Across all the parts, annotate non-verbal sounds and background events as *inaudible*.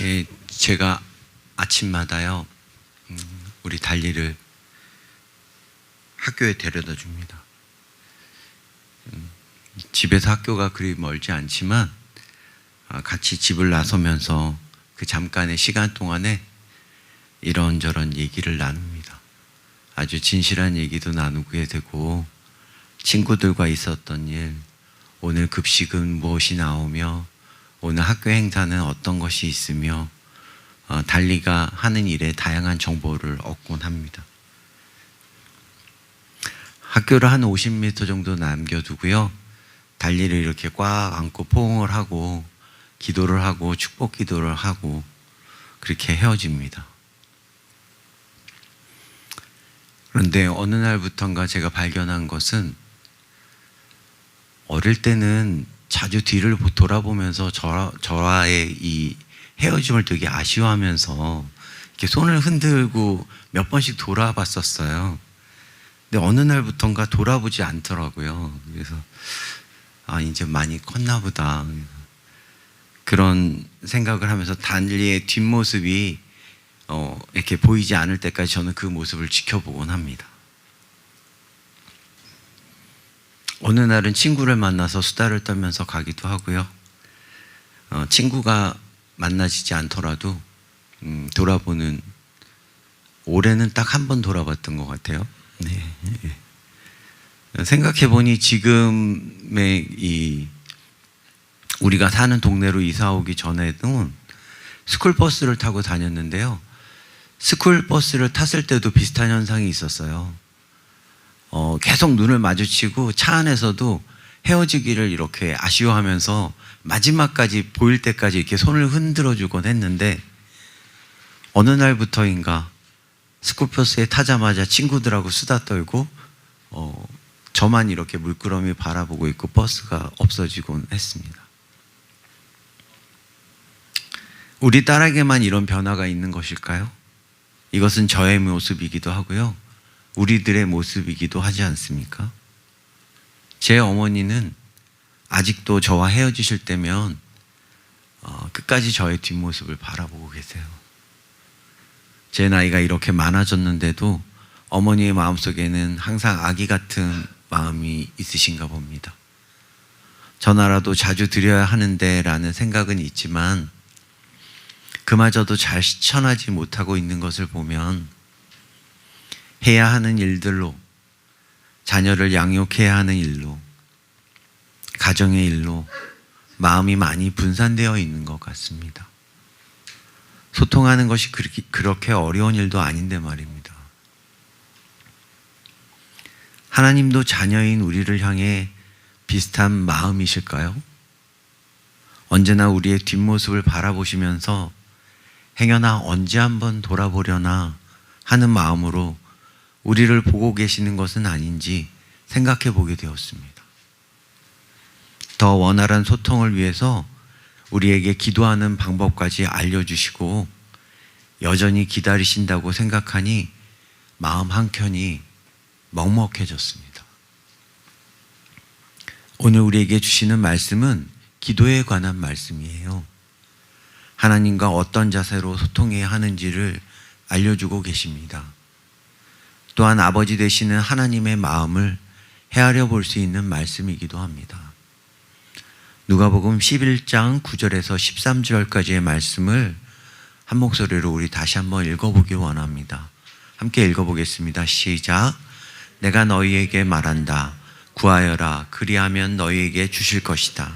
예, 제가 아침마다요, 음, 우리 달리를 학교에 데려다 줍니다. 음, 집에서 학교가 그리 멀지 않지만 아, 같이 집을 나서면서 그 잠깐의 시간 동안에 이런저런 얘기를 나눕니다. 아주 진실한 얘기도 나누게 되고 친구들과 있었던 일, 오늘 급식은 무엇이 나오며 오늘 학교 행사는 어떤 것이 있으며 어, 달리가 하는 일에 다양한 정보를 얻곤 합니다. 학교를 한 50m 정도 남겨두고요. 달리를 이렇게 꽉 안고 포옹을 하고 기도를 하고 축복 기도를 하고 그렇게 헤어집니다. 그런데 어느 날부턴가 제가 발견한 것은 어릴 때는 자주 뒤를 돌아보면서 저, 저와의 이 헤어짐을 되게 아쉬워하면서 이렇게 손을 흔들고 몇 번씩 돌아봤었어요. 근데 어느 날부턴가 돌아보지 않더라고요. 그래서 아 이제 많이 컸나 보다. 그런 생각을 하면서 단리의 뒷모습이 어, 이렇게 보이지 않을 때까지 저는 그 모습을 지켜보곤 합니다. 어느 날은 친구를 만나서 수다를 떨면서 가기도 하고요. 어, 친구가 만나지지 않더라도 음, 돌아보는 올해는 딱 한 번 돌아봤던 것 같아요. 네. 생각해 보니 지금의 이 우리가 사는 동네로 이사 오기 전에는 스쿨 버스를 타고 다녔는데요. 스쿨 버스를 탔을 때도 비슷한 현상이 있었어요. 어, 계속 눈을 마주치고 차 안에서도 헤어지기를 이렇게 아쉬워하면서 마지막까지 보일 때까지 이렇게 손을 흔들어 주곤 했는데 어느 날부터인가 스쿠버스에 타자마자 친구들하고 수다 떨고 어, 저만 이렇게 물끄러미 바라보고 있고 버스가 없어지곤 했습니다. 우리 딸에게만 이런 변화가 있는 것일까요? 이것은 저의 모습이기도 하고요. 우리들의 모습이기도 하지 않습니까? 제 어머니는 아직도 저와 헤어지실 때면 어, 끝까지 저의 뒷모습을 바라보고 계세요. 제 나이가 이렇게 많아졌는데도 어머니의 마음속에는 항상 아기 같은 마음이 있으신가 봅니다. 전화라도 자주 드려야 하는데 라는 생각은 있지만 그마저도 잘 실천하지 못하고 있는 것을 보면 해야 하는 일들로 자녀를 양육해야 하는 일로 가정의 일로 마음이 많이 분산되어 있는 것 같습니다. 소통하는 것이 그렇게, 어려운 일도 아닌데 말입니다. 하나님도 자녀인 우리를 향해 비슷한 마음이실까요? 언제나 우리의 뒷모습을 바라보시면서 행여나 언제 한번 돌아보려나 하는 마음으로 우리를 보고 계시는 것은 아닌지 생각해 보게 되었습니다. 더 원활한 소통을 위해서 우리에게 기도하는 방법까지 알려주시고 여전히 기다리신다고 생각하니 마음 한켠이 먹먹해졌습니다. 오늘 우리에게 주시는 말씀은 기도에 관한 말씀이에요. 하나님과 어떤 자세로 소통해야 하는지를 알려주고 계십니다. 또한 아버지 되시는 하나님의 마음을 헤아려 볼 수 있는 말씀이기도 합니다. 누가복음 11장 9절에서 13절까지의 말씀을 한 목소리로 우리 다시 한번 읽어보기 원합니다. 함께 읽어보겠습니다. 시작. 내가 너희에게 말한다. 구하여라. 그리하면 너희에게 주실 것이다.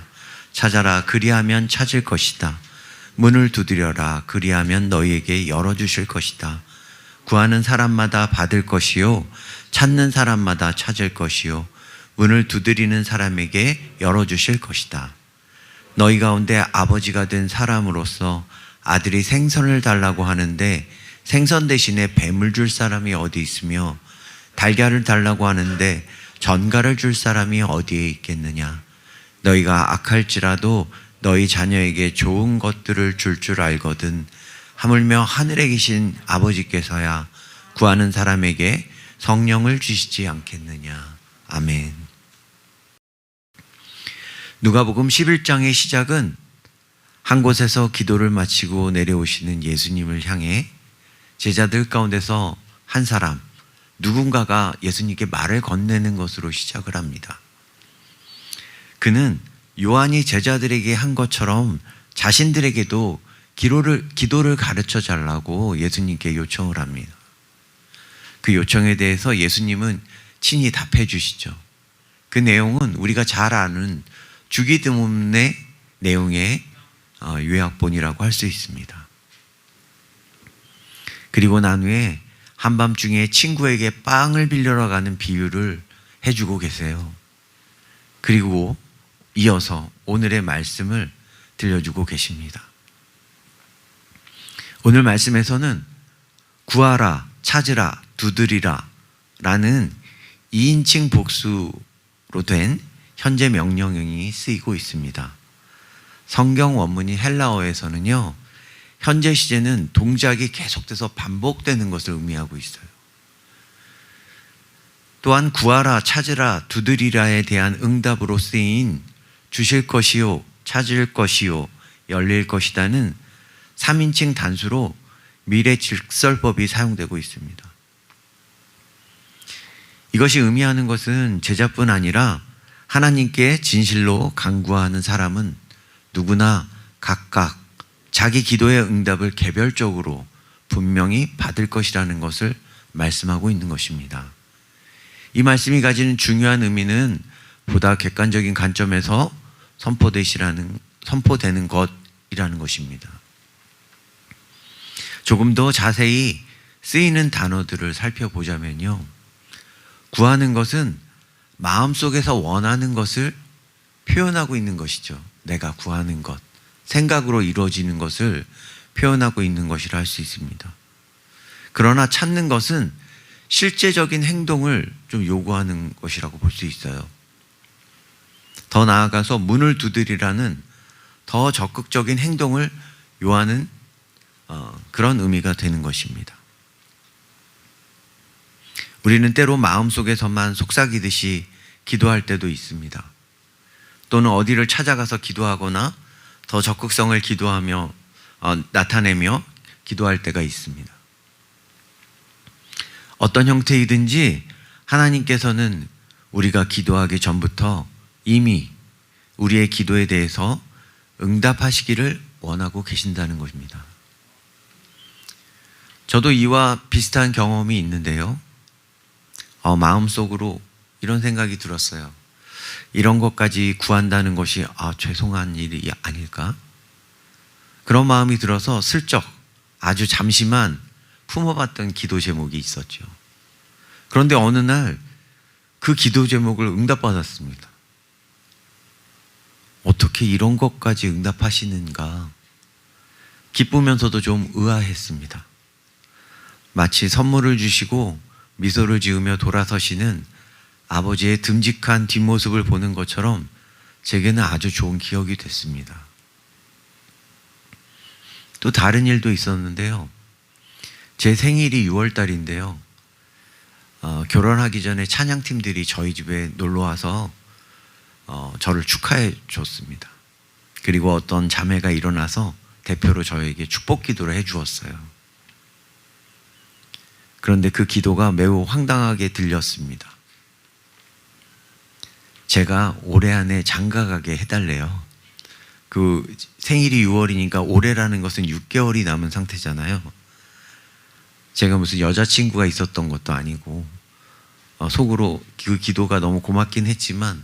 찾아라. 그리하면 찾을 것이다. 문을 두드려라. 그리하면 너희에게 열어주실 것이다. 구하는 사람마다 받을 것이요. 찾는 사람마다 찾을 것이요. 문을 두드리는 사람에게 열어 주실 것이다. 너희 가운데 아버지가 된 사람으로서 아들이 생선을 달라고 하는데 생선 대신에 뱀을 줄 사람이 어디 있으며 달걀을 달라고 하는데 전갈을 줄 사람이 어디에 있겠느냐. 너희가 악할지라도 너희 자녀에게 좋은 것들을 줄줄 알거든 하물며 하늘에 계신 아버지께서야 구하는 사람에게 성령을 주시지 않겠느냐. 아멘. 누가복음 11장의 시작은 한 곳에서 기도를 마치고 내려오시는 예수님을 향해 제자들 가운데서 한 사람, 누군가가 예수님께 말을 건네는 것으로 시작을 합니다. 그는 요한이 제자들에게 한 것처럼 자신들에게도 기도를, 기도를 가르쳐 달라고 예수님께 요청을 합니다. 그 요청에 대해서 예수님은 친히 답해 주시죠. 그 내용은 우리가 잘 아는 주기도문의 내용의 어, 요약본이라고 할 수 있습니다. 그리고 난 후에 한밤중에 친구에게 빵을 빌려러 가는 비유를 해주고 계세요. 그리고 이어서 오늘의 말씀을 들려주고 계십니다. 오늘 말씀에서는 구하라, 찾으라, 두드리라 라는 2인칭 복수로 된 현재 명령형이 쓰이고 있습니다. 성경 원문인 헬라어에서는요, 현재 시제는 동작이 계속돼서 반복되는 것을 의미하고 있어요. 또한 구하라, 찾으라, 두드리라에 대한 응답으로 쓰인 주실 것이요, 찾을 것이요, 열릴 것이다는 3인칭 단수로 미래 질설법이 사용되고 있습니다. 이것이 의미하는 것은 제자뿐 아니라 하나님께 진실로 간구하는 사람은 누구나 각각 자기 기도의 응답을 개별적으로 분명히 받을 것이라는 것을 말씀하고 있는 것입니다. 이 말씀이 가지는 중요한 의미는 보다 객관적인 관점에서 선포되시라는 선포되는 것이라는 것입니다. 조금 더 자세히 쓰이는 단어들을 살펴보자면요. 구하는 것은 마음속에서 원하는 것을 표현하고 있는 것이죠. 내가 구하는 것. 생각으로 이루어지는 것을 표현하고 있는 것이라 할 수 있습니다. 그러나 찾는 것은 실제적인 행동을 좀 요구하는 것이라고 볼 수 있어요. 더 나아가서 문을 두드리라는 더 적극적인 행동을 요하는 어, 그런 의미가 되는 것입니다. 우리는 때로 마음속에서만 속삭이듯이 기도할 때도 있습니다. 또는 어디를 찾아가서 기도하거나 더 적극성을 기도하며 어, 나타내며 기도할 때가 있습니다. 어떤 형태이든지 하나님께서는 우리가 기도하기 전부터 이미 우리의 기도에 대해서 응답하시기를 원하고 계신다는 것입니다. 저도 이와 비슷한 경험이 있는데요. 어, 마음속으로 이런 생각이 들었어요. 이런 것까지 구한다는 것이 아, 죄송한 일이 아닐까? 그런 마음이 들어서 슬쩍 아주 잠시만 품어봤던 기도 제목이 있었죠. 그런데 어느 날 그 기도 제목을 응답받았습니다. 어떻게 이런 것까지 응답하시는가? 기쁘면서도 좀 의아했습니다. 마치 선물을 주시고 미소를 지으며 돌아서시는 아버지의 듬직한 뒷모습을 보는 것처럼 제게는 아주 좋은 기억이 됐습니다. 또 다른 일도 있었는데요. 제 생일이 6월 달인데요. 어, 결혼하기 전에 찬양팀들이 저희 집에 놀러 와서 어, 저를 축하해 줬습니다. 그리고 어떤 자매가 일어나서 대표로 저에게 축복 기도를 해 주었어요. 그런데 그 기도가 매우 황당하게 들렸습니다. 제가 올해 안에 장가 가게 해달래요. 그 생일이 6월이니까 올해라는 것은 6개월이 남은 상태잖아요. 제가 무슨 여자친구가 있었던 것도 아니고 어, 속으로 그 기도가 너무 고맙긴 했지만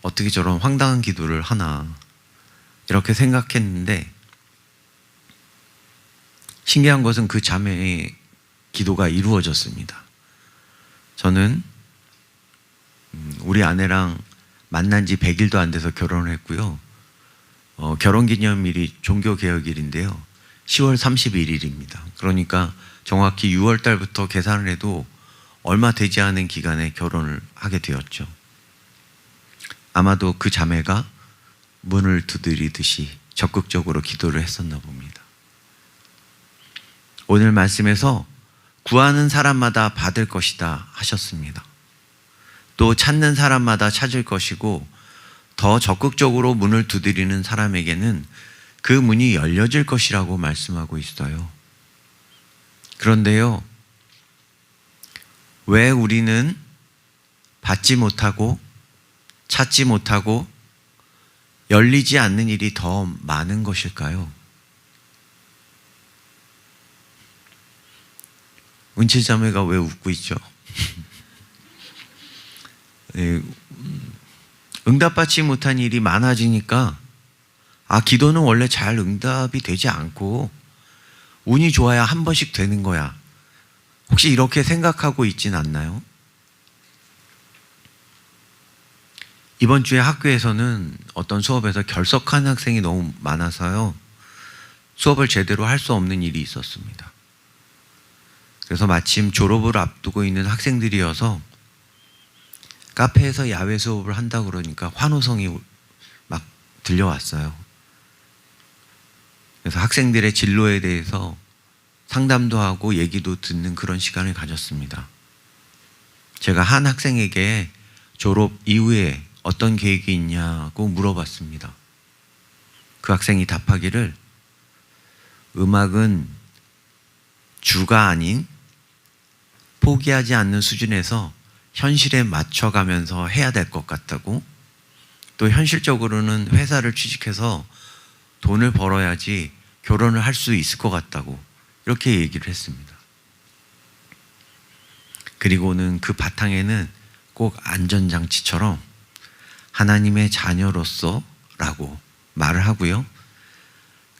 어떻게 저런 황당한 기도를 하나 이렇게 생각했는데 신기한 것은 그 자매의 기도가 이루어졌습니다. 저는 음, 우리 아내랑 만난 지 100일도 안 돼서 결혼을 했고요. 어, 결혼 기념일이 종교개혁일인데요. 10월 31일입니다. 그러니까 정확히 6월 달부터 계산을 해도 얼마 되지 않은 기간에 결혼을 하게 되었죠. 아마도 그 자매가 문을 두드리듯이 적극적으로 기도를 했었나 봅니다. 오늘 말씀에서 구하는 사람마다 받을 것이다 하셨습니다. 또 찾는 사람마다 찾을 것이고 더 적극적으로 문을 두드리는 사람에게는 그 문이 열려질 것이라고 말씀하고 있어요. 그런데요, 왜 우리는 받지 못하고 찾지 못하고 열리지 않는 일이 더 많은 것일까요? 은채 자매가 왜 웃고 있죠? *laughs* 예, 응답받지 못한 일이 많아지니까 아 기도는 원래 잘 응답이 되지 않고 운이 좋아야 한 번씩 되는 거야. 혹시 이렇게 생각하고 있진 않나요? 이번 주에 학교에서는 어떤 수업에서 결석한 학생이 너무 많아서요. 수업을 제대로 할 수 없는 일이 있었습니다. 그래서 마침 졸업을 앞두고 있는 학생들이어서 카페에서 야외 수업을 한다 그러니까 환호성이 막 들려왔어요. 그래서 학생들의 진로에 대해서 상담도 하고 얘기도 듣는 그런 시간을 가졌습니다. 제가 한 학생에게 졸업 이후에 어떤 계획이 있냐고 물어봤습니다. 그 학생이 답하기를 음악은 주가 아닌 포기하지 않는 수준에서 현실에 맞춰가면서 해야 될 것 같다고 또 현실적으로는 회사를 취직해서 돈을 벌어야지 결혼을 할 수 있을 것 같다고 이렇게 얘기를 했습니다. 그리고는 그 바탕에는 꼭 안전장치처럼 하나님의 자녀로서 라고 말을 하고요.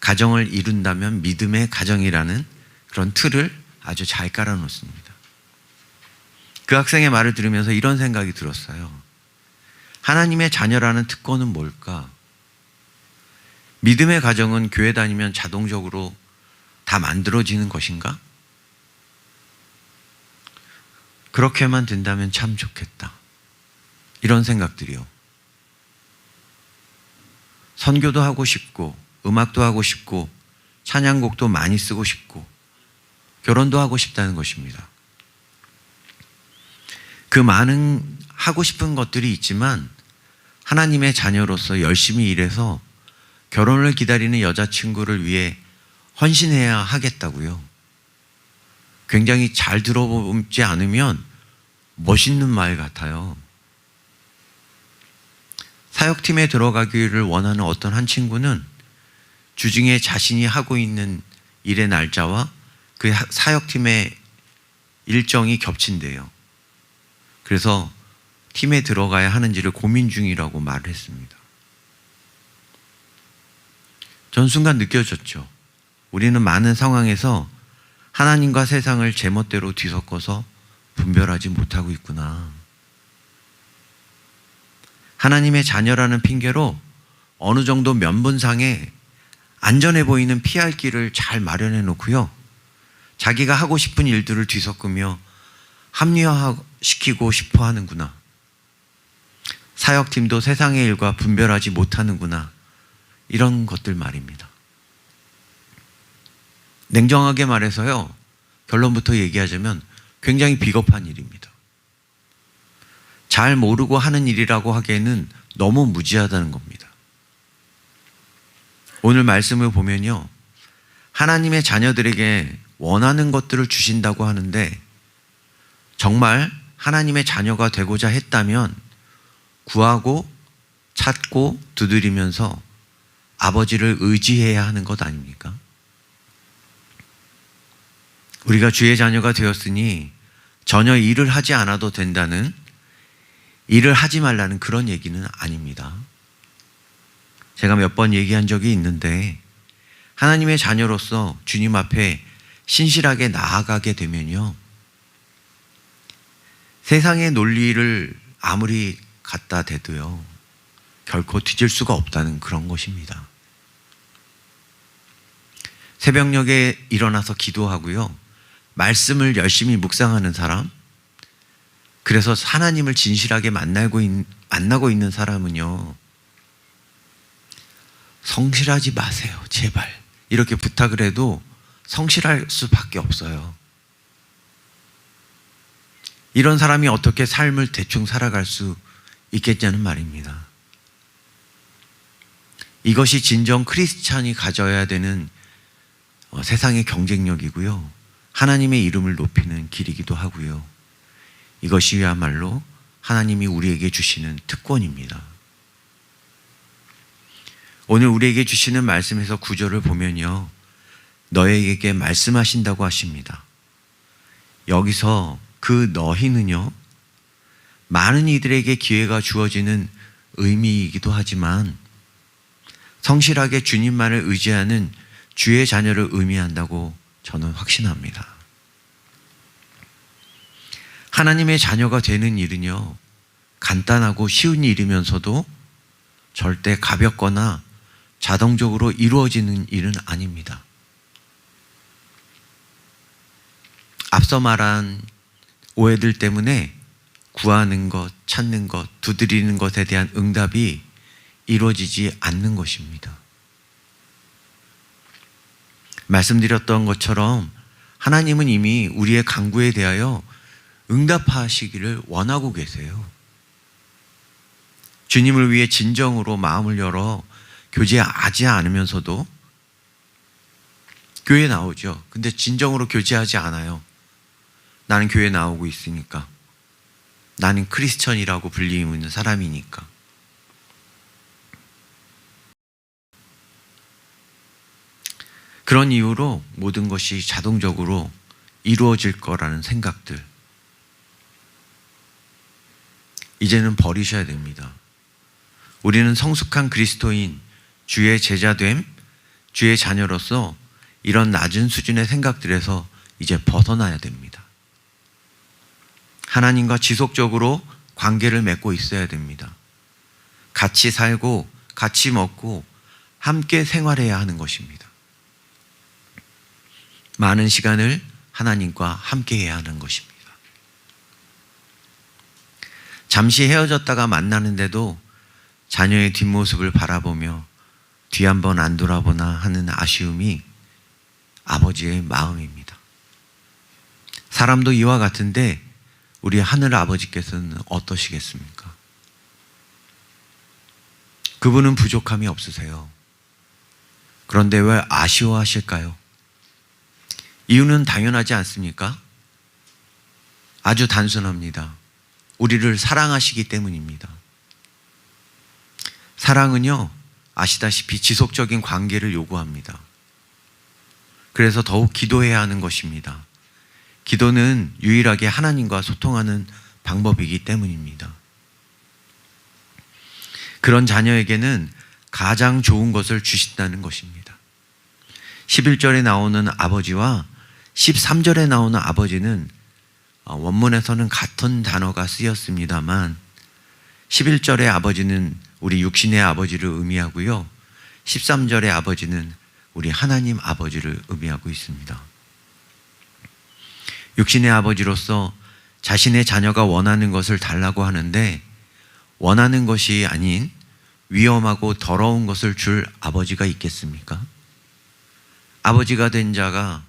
가정을 이룬다면 믿음의 가정이라는 그런 틀을 아주 잘 깔아 놓습니다. 그 학생의 말을 들으면서 이런 생각이 들었어요. 하나님의 자녀라는 특권은 뭘까? 믿음의 가정은 교회 다니면 자동적으로 다 만들어지는 것인가? 그렇게만 된다면 참 좋겠다. 이런 생각들이요. 선교도 하고 싶고, 음악도 하고 싶고, 찬양곡도 많이 쓰고 싶고, 결혼도 하고 싶다는 것입니다. 그 많은 하고 싶은 것들이 있지만, 하나님의 자녀로서 열심히 일해서 결혼을 기다리는 여자친구를 위해 헌신해야 하겠다고요. 굉장히 잘 들어보지 않으면 멋있는 말 같아요. 사역팀에 들어가기를 원하는 어떤 한 친구는 주중에 자신이 하고 있는 일의 날짜와 그 사역팀의 일정이 겹친대요. 그래서 팀에 들어가야 하는지를 고민 중이라고 말을 했습니다. 전 순간 느껴졌죠. 우리는 많은 상황에서 하나님과 세상을 제멋대로 뒤섞어서 분별하지 못하고 있구나. 하나님의 자녀라는 핑계로 어느 정도 면분상에 안전해 보이는 피할 길을 잘 마련해 놓고요. 자기가 하고 싶은 일들을 뒤섞으며 합리화 시키고 싶어 하는구나. 사역팀도 세상의 일과 분별하지 못하는구나. 이런 것들 말입니다. 냉정하게 말해서요, 결론부터 얘기하자면 굉장히 비겁한 일입니다. 잘 모르고 하는 일이라고 하기에는 너무 무지하다는 겁니다. 오늘 말씀을 보면요, 하나님의 자녀들에게 원하는 것들을 주신다고 하는데, 정말 하나님의 자녀가 되고자 했다면, 구하고 찾고 두드리면서 아버지를 의지해야 하는 것 아닙니까? 우리가 주의 자녀가 되었으니 전혀 일을 하지 않아도 된다는 일을 하지 말라는 그런 얘기는 아닙니다. 제가 몇 번 얘기한 적이 있는데 하나님의 자녀로서 주님 앞에 신실하게 나아가게 되면요. 세상의 논리를 아무리 갖다 대도요. 결코 뒤질 수가 없다는 그런 것입니다. 새벽녘에 일어나서 기도하고요. 말씀을 열심히 묵상하는 사람, 그래서 하나님을 진실하게 만나고, 있, 만나고 있는 사람은요, 성실하지 마세요, 제발. 이렇게 부탁을 해도 성실할 수밖에 없어요. 이런 사람이 어떻게 삶을 대충 살아갈 수 있겠냐는 말입니다. 이것이 진정 크리스찬이 가져야 되는 어, 세상의 경쟁력이고요. 하나님의 이름을 높이는 길이기도 하고요. 이것이야말로 하나님이 우리에게 주시는 특권입니다. 오늘 우리에게 주시는 말씀에서 구절을 보면요. 너에게 말씀하신다고 하십니다. 여기서 그 너희는요. 많은 이들에게 기회가 주어지는 의미이기도 하지만 성실하게 주님만을 의지하는 주의 자녀를 의미한다고 저는 확신합니다. 하나님의 자녀가 되는 일은요, 간단하고 쉬운 일이면서도 절대 가볍거나 자동적으로 이루어지는 일은 아닙니다. 앞서 말한 오해들 때문에 구하는 것, 찾는 것, 두드리는 것에 대한 응답이 이루어지지 않는 것입니다. 말씀드렸던 것처럼 하나님은 이미 우리의 강구에 대하여 응답하시기를 원하고 계세요. 주님을 위해 진정으로 마음을 열어 교제하지 않으면서도 교회 나오죠. 근데 진정으로 교제하지 않아요. 나는 교회 나오고 있으니까. 나는 크리스천이라고 불리는 사람이니까. 그런 이유로 모든 것이 자동적으로 이루어질 거라는 생각들. 이제는 버리셔야 됩니다. 우리는 성숙한 그리스도인, 주의 제자됨, 주의 자녀로서 이런 낮은 수준의 생각들에서 이제 벗어나야 됩니다. 하나님과 지속적으로 관계를 맺고 있어야 됩니다. 같이 살고, 같이 먹고, 함께 생활해야 하는 것입니다. 많은 시간을 하나님과 함께 해야 하는 것입니다. 잠시 헤어졌다가 만나는데도 자녀의 뒷모습을 바라보며 뒤 한번 안 돌아보나 하는 아쉬움이 아버지의 마음입니다. 사람도 이와 같은데 우리 하늘 아버지께서는 어떠시겠습니까? 그분은 부족함이 없으세요. 그런데 왜 아쉬워하실까요? 이유는 당연하지 않습니까? 아주 단순합니다. 우리를 사랑하시기 때문입니다. 사랑은요, 아시다시피 지속적인 관계를 요구합니다. 그래서 더욱 기도해야 하는 것입니다. 기도는 유일하게 하나님과 소통하는 방법이기 때문입니다. 그런 자녀에게는 가장 좋은 것을 주신다는 것입니다. 11절에 나오는 아버지와 13절에 나오는 아버지는 어, 원문에서는 같은 단어가 쓰였습니다만 11절의 아버지는 우리 육신의 아버지를 의미하고요. 13절의 아버지는 우리 하나님 아버지를 의미하고 있습니다. 육신의 아버지로서 자신의 자녀가 원하는 것을 달라고 하는데 원하는 것이 아닌 위험하고 더러운 것을 줄 아버지가 있겠습니까? 아버지가 된 자가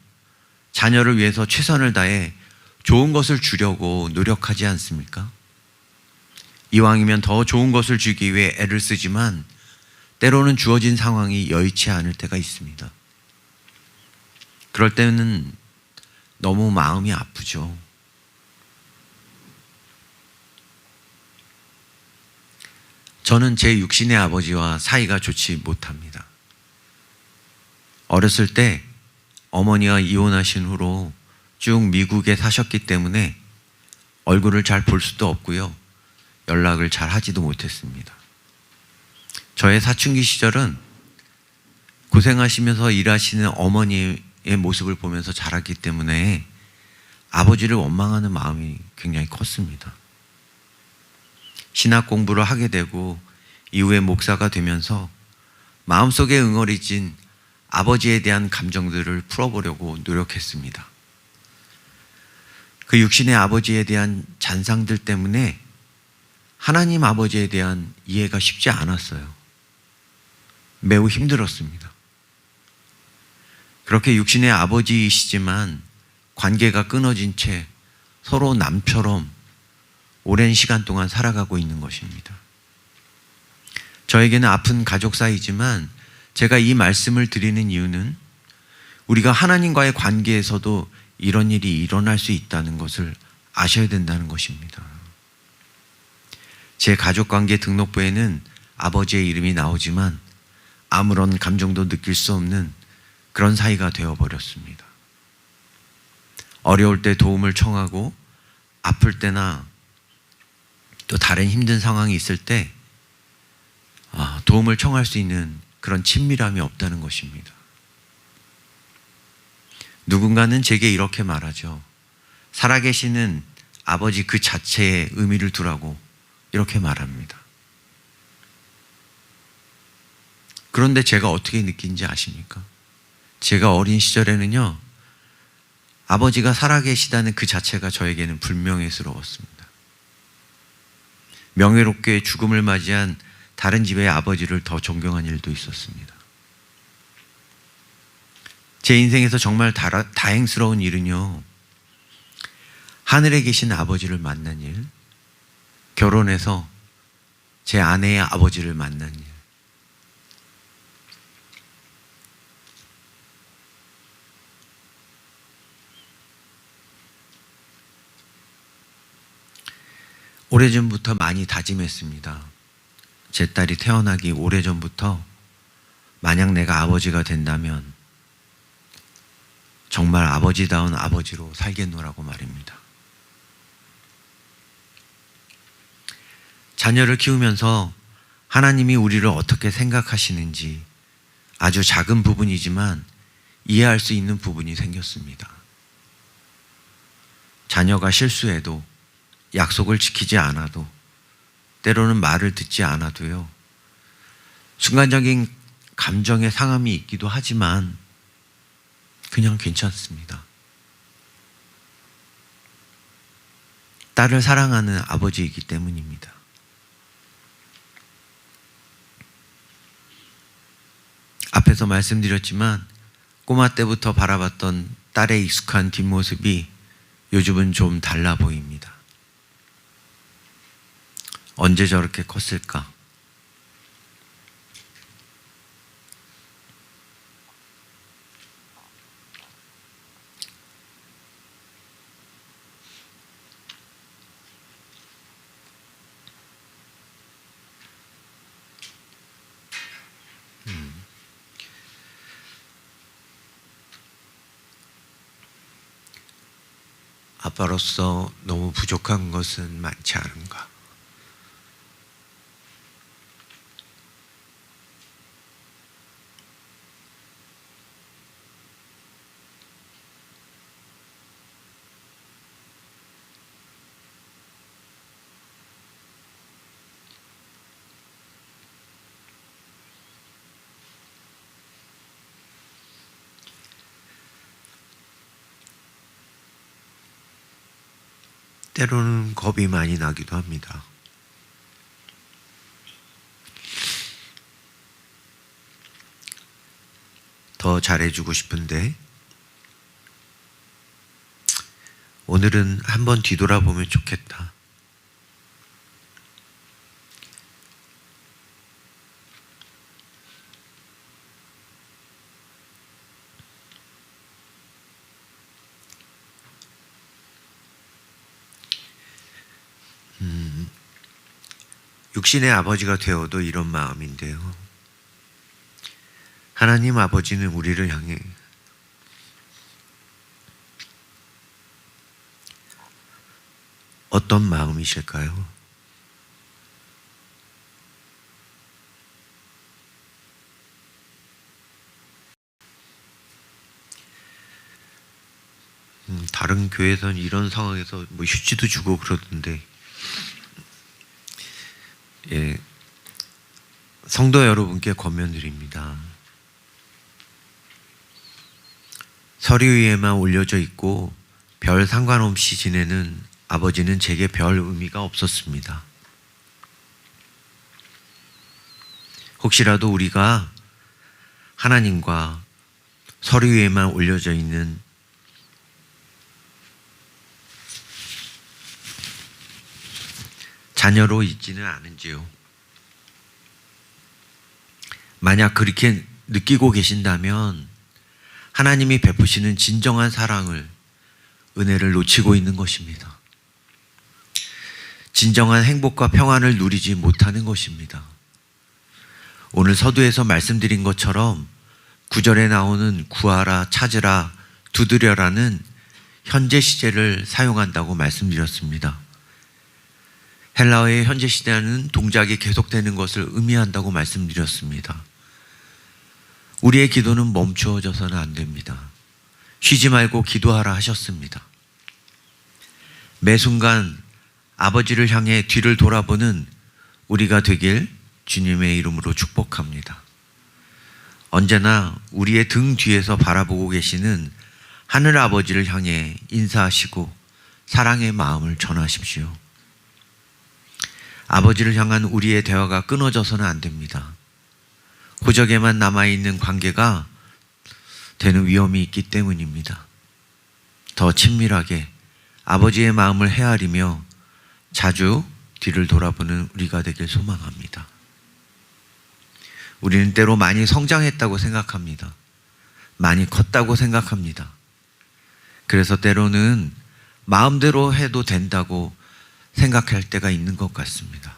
자녀를 위해서 최선을 다해 좋은 것을 주려고 노력하지 않습니까? 이왕이면 더 좋은 것을 주기 위해 애를 쓰지만 때로는 주어진 상황이 여의치 않을 때가 있습니다. 그럴 때는 너무 마음이 아프죠. 저는 제 육신의 아버지와 사이가 좋지 못합니다. 어렸을 때 어머니가 이혼하신 후로 쭉 미국에 사셨기 때문에 얼굴을 잘 볼 수도 없고요. 연락을 잘 하지도 못했습니다. 저의 사춘기 시절은 고생하시면서 일하시는 어머니의 모습을 보면서 자랐기 때문에 아버지를 원망하는 마음이 굉장히 컸습니다. 신학 공부를 하게 되고 이후에 목사가 되면서 마음속에 응어리진 아버지에 대한 감정들을 풀어보려고 노력했습니다. 그 육신의 아버지에 대한 잔상들 때문에 하나님 아버지에 대한 이해가 쉽지 않았어요. 매우 힘들었습니다. 그렇게 육신의 아버지이시지만 관계가 끊어진 채 서로 남처럼 오랜 시간 동안 살아가고 있는 것입니다. 저에게는 아픈 가족 사이지만 제가 이 말씀을 드리는 이유는 우리가 하나님과의 관계에서도 이런 일이 일어날 수 있다는 것을 아셔야 된다는 것입니다. 제 가족 관계 등록부에는 아버지의 이름이 나오지만 아무런 감정도 느낄 수 없는 그런 사이가 되어버렸습니다. 어려울 때 도움을 청하고 아플 때나 또 다른 힘든 상황이 있을 때 아, 도움을 청할 수 있는 그런 친밀함이 없다는 것입니다. 누군가는 제게 이렇게 말하죠. 살아계시는 아버지 그 자체에 의미를 두라고 이렇게 말합니다. 그런데 제가 어떻게 느낀지 아십니까? 제가 어린 시절에는요, 아버지가 살아계시다는 그 자체가 저에게는 불명예스러웠습니다. 명예롭게 죽음을 맞이한 다른 집의 아버지를 더 존경한 일도 있었습니다. 제 인생에서 정말 다라, 다행스러운 일은요, 하늘에 계신 아버지를 만난 일, 결혼해서 제 아내의 아버지를 만난 일, 오래전부터 많이 다짐했습니다. 제 딸이 태어나기 오래전부터 만약 내가 아버지가 된다면 정말 아버지다운 아버지로 살겠노라고 말입니다. 자녀를 키우면서 하나님이 우리를 어떻게 생각하시는지 아주 작은 부분이지만 이해할 수 있는 부분이 생겼습니다. 자녀가 실수해도 약속을 지키지 않아도 때로는 말을 듣지 않아도요. 순간적인 감정의 상함이 있기도 하지만 그냥 괜찮습니다. 딸을 사랑하는 아버지이기 때문입니다. 앞에서 말씀드렸지만 꼬마 때부터 바라봤던 딸의 익숙한 뒷모습이 요즘은 좀 달라 보입니다. 언제 저렇게 컸을까? 음. 아빠로서 너무 부족한 것은 많지 않은가? 때로는 겁이 많이 나기도 합니다. 더 잘해주고 싶은데, 오늘은 한번 뒤돌아보면 좋겠다. 육신의 아버지가 되어도 이런 마음인데요. 하나님 아버지는 우리를 향해 어떤 마음이실까요? 음, 다른 교회에서는 이런 상황에서 뭐 휴지도 주고 그러던데 예, 성도 여러분께 권면드립니다. 서류 위에만 올려져 있고 별 상관없이 지내는 아버지는 제게 별 의미가 없었습니다. 혹시라도 우리가 하나님과 서류 위에만 올려져 있는 자녀로 있지는 않은지요. 만약 그렇게 느끼고 계신다면 하나님이 베푸시는 진정한 사랑을, 은혜를 놓치고 있는 것입니다. 진정한 행복과 평안을 누리지 못하는 것입니다. 오늘 서두에서 말씀드린 것처럼 구절에 나오는 구하라, 찾으라, 두드려라는 현재 시제를 사용한다고 말씀드렸습니다. 헬라어의 현재 시제는 동작이 계속되는 것을 의미한다고 말씀드렸습니다. 우리의 기도는 멈추어져서는 안 됩니다. 쉬지 말고 기도하라 하셨습니다. 매 순간 아버지를 향해 뒤를 돌아보는 우리가 되길 주님의 이름으로 축복합니다. 언제나 우리의 등 뒤에서 바라보고 계시는 하늘 아버지를 향해 인사하시고 사랑의 마음을 전하십시오. 아버지를 향한 우리의 대화가 끊어져서는 안 됩니다. 호적에만 남아있는 관계가 되는 위험이 있기 때문입니다. 더 친밀하게 아버지의 마음을 헤아리며 자주 뒤를 돌아보는 우리가 되길 소망합니다. 우리는 때로 많이 성장했다고 생각합니다. 많이 컸다고 생각합니다. 그래서 때로는 마음대로 해도 된다고 생각할 때가 있는 것 같습니다.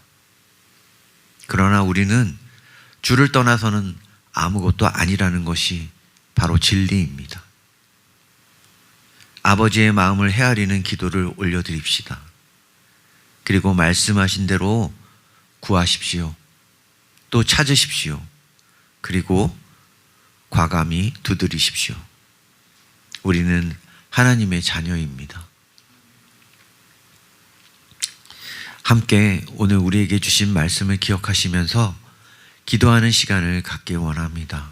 그러나 우리는 주를 떠나서는 아무것도 아니라는 것이 바로 진리입니다. 아버지의 마음을 헤아리는 기도를 올려드립시다. 그리고 말씀하신 대로 구하십시오. 또 찾으십시오. 그리고 과감히 두드리십시오. 우리는 하나님의 자녀입니다. 함께 오늘 우리에게 주신 말씀을 기억하시면서 기도하는 시간을 갖길 원합니다.